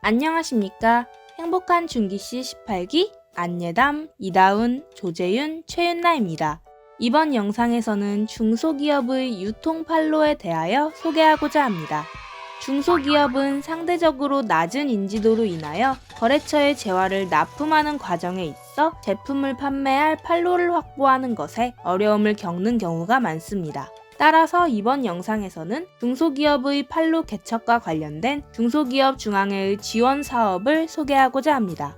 안녕하십니까. 행복한 중기씨 18기 안예담, 이다운, 조재윤, 최윤나입니다. 이번 영상에서는 중소기업의 유통 판로에 대하여 소개하고자 합니다. 중소기업은 상대적으로 낮은 인지도로 인하여 거래처의 재화를 납품하는 과정에 있어 제품을 판매할 판로를 확보하는 것에 어려움을 겪는 경우가 많습니다. 따라서 이번 영상에서는 중소기업의 판로 개척과 관련된 중소기업 중앙회의 지원 사업을 소개하고자 합니다.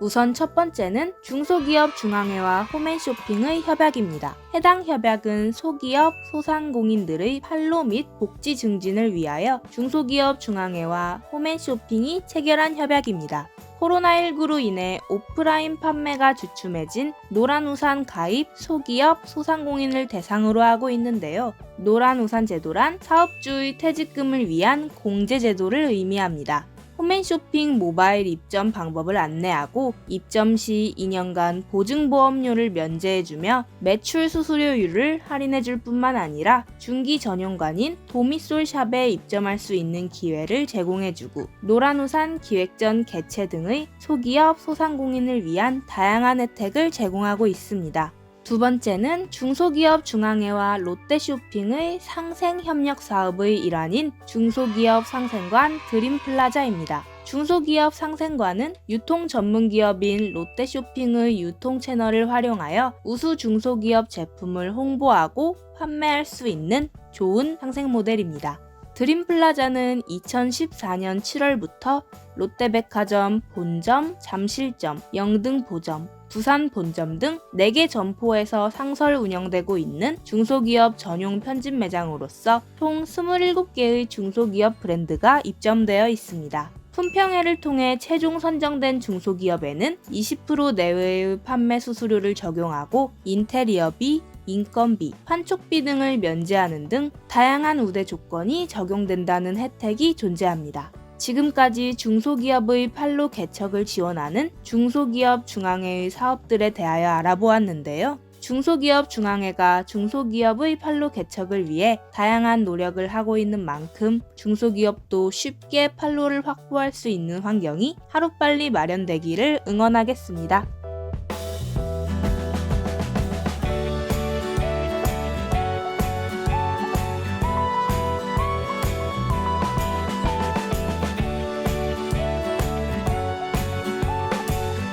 우선 첫 번째는 중소기업 중앙회와 홈앤쇼핑의 협약입니다. 해당 협약은 소기업, 소상공인들의 판로 및 복지 증진을 위하여 중소기업 중앙회와 홈앤쇼핑이 체결한 협약입니다. 코로나19로 인해 오프라인 판매가 주춤해진 노란우산 가입 소기업, 소상공인을 대상으로 하고 있는데요. 노란우산 제도란 사업주의 퇴직금을 위한 공제 제도를 의미합니다. 홈앤쇼핑 모바일 입점 방법을 안내하고 입점 시 2년간 보증보험료를 면제해주며 매출 수수료율을 할인해줄 뿐만 아니라 중기 전용관인 도미솔 샵에 입점할 수 있는 기회를 제공해주고 노란우산 기획전 개최 등의 소기업 소상공인을 위한 다양한 혜택을 제공하고 있습니다. 두 번째는 중소기업 중앙회와 롯데쇼핑의 상생협력 사업의 일환인 중소기업 상생관 드림플라자입니다. 중소기업 상생관은 유통 전문 기업인 롯데쇼핑의 유통 채널을 활용하여 우수 중소기업 제품을 홍보하고 판매할 수 있는 좋은 상생 모델입니다. 드림플라자는 2014년 7월부터 롯데백화점 본점, 잠실점, 영등포점, 부산 본점 등 4개 점포에서 상설 운영되고 있는 중소기업 전용 편집 매장으로서 총 27개의 중소기업 브랜드가 입점되어 있습니다. 품평회를 통해 최종 선정된 중소기업에는 20% 내외의 판매 수수료를 적용하고 인테리어비, 인건비, 판촉비 등을 면제하는 등 다양한 우대 조건이 적용된다는 혜택이 존재합니다. 지금까지 중소기업의 판로 개척을 지원하는 중소기업 중앙회의 사업들에 대하여 알아보았는데요. 중소기업 중앙회가 중소기업의 판로 개척을 위해 다양한 노력을 하고 있는 만큼 중소기업도 쉽게 판로를 확보할 수 있는 환경이 하루빨리 마련되기를 응원하겠습니다.